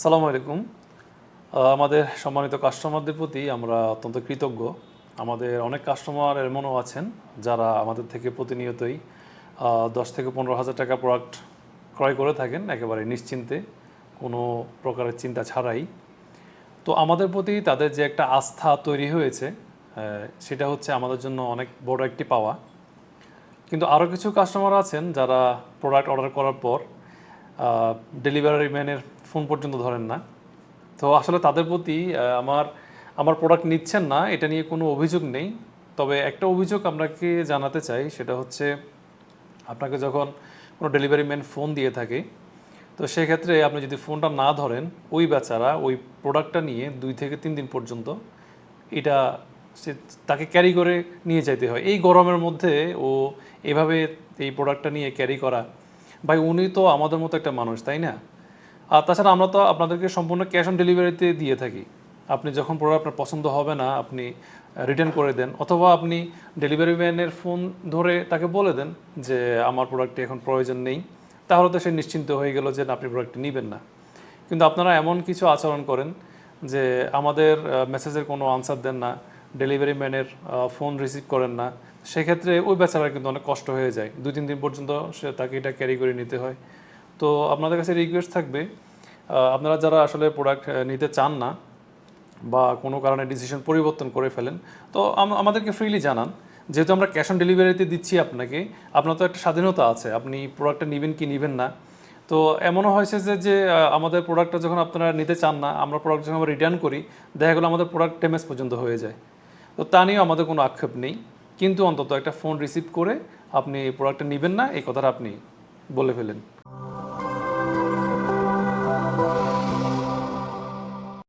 আসসালামু আলাইকুম। আমাদের সম্মানিত কাস্টমারদের প্রতি আমরা অত্যন্ত কৃতজ্ঞ। আমাদের অনেক কাস্টমার এমনও আছেন যারা আমাদের থেকে প্রতিনিয়তই দশ থেকে পনেরো হাজার টাকা প্রোডাক্ট ক্রয় করে থাকেন, একেবারে নিশ্চিন্তে, কোনো প্রকারের চিন্তা ছাড়াই। তো আমাদের প্রতি তাদের যে একটা আস্থা তৈরি হয়েছে সেটা হচ্ছে আমাদের জন্য অনেক বড় একটি পাওয়া। কিন্তু আরও কিছু কাস্টমার আছেন যারা প্রোডাক্ট অর্ডার করার পর ডেলিভারি ম্যানের ফোন পর্যন্ত ধরেন না। তো আসলে তাদের প্রতি আমার আমার প্রোডাক্ট নিচ্ছেন না, এটা নিয়ে কোনো অভিযোগ নেই। তবে একটা অভিযোগ আপনাকে জানাতে চাই, সেটা হচ্ছে আপনাকে যখন কোনো ডেলিভারি ম্যান ফোন দিয়ে থাকে, তো সেক্ষেত্রে আপনি যদি ফোনটা না ধরেন, ওই বেচারা ওই প্রোডাক্টটা নিয়ে দুই থেকে তিন দিন পর্যন্ত এটা সে তাকে ক্যারি করে নিয়ে যাইতে হয়। এই গরমের মধ্যে ও এভাবে এই প্রোডাক্টটা নিয়ে ক্যারি করা, ভাই উনি তো আমাদের মতো একটা মানুষ, তাই না? আর তাছাড়া আমরা তো আপনাদেরকে সম্পূর্ণ ক্যাশ অন ডেলিভারিতে দিয়ে থাকি। আপনি যখন প্রোডাক্ট আপনার পছন্দ হবে না, আপনি রিটার্ন করে দেন। অথবা আপনি ডেলিভারি ম্যানের ফোন ধরে তাকে বলে দেন যে, আমার প্রোডাক্টটি এখন প্রয়োজন নেই। তাহলে তো সে নিশ্চিন্ত হয়ে গেল যে আপনি প্রোডাক্টটি নেবেন না। কিন্তু আপনারা এমন কিছু আচরণ করেন যে, আমাদের মেসেজের কোনো আনসার দেন না ডেলিভারি ম্যানের ফোন রিসিভ করেন না। সেক্ষেত্রে ওই বেচারার কিন্তু অনেক কষ্ট হয়ে যায়। দুই, তিন দিন পর্যন্ত সে তাকে এটা ক্যারি করে নিতে হয়। তো আপনাদের কাছে রিকোয়েস্ট থাকবে আপনারা যারা আসলে প্রোডাক্ট নিতে চান না বা কোনো কারণে ডিসিশন পরিবর্তন করে ফেলেন, তো আমাদেরকে ফ্রিলি জানান। যেহেতু আমরা ক্যাশ অন ডেলিভারিতে দিচ্ছি আপনাকে, আপনার তো একটা স্বাধীনতা আছে, আপনি প্রোডাক্টটা নেবেন কি নেবেন না। তো এমনও হয়েছে যে যে আমাদের প্রোডাক্টটা যখন আপনারা নিতে চান না, আমরা প্রোডাক্ট যখন আমরা রিটার্ন করি, দেখা গেলো আমাদের প্রোডাক্ট ড্যামেজ পর্যন্ত হয়ে যায়। তো তা নিয়েও আমাদের কোনো আক্ষেপ নেই। কিন্তু অন্তত একটা ফোন রিসিভ করে আপনি প্রোডাক্টটা নেবেন না, এই কথাটা আপনি বলে ফেলেন।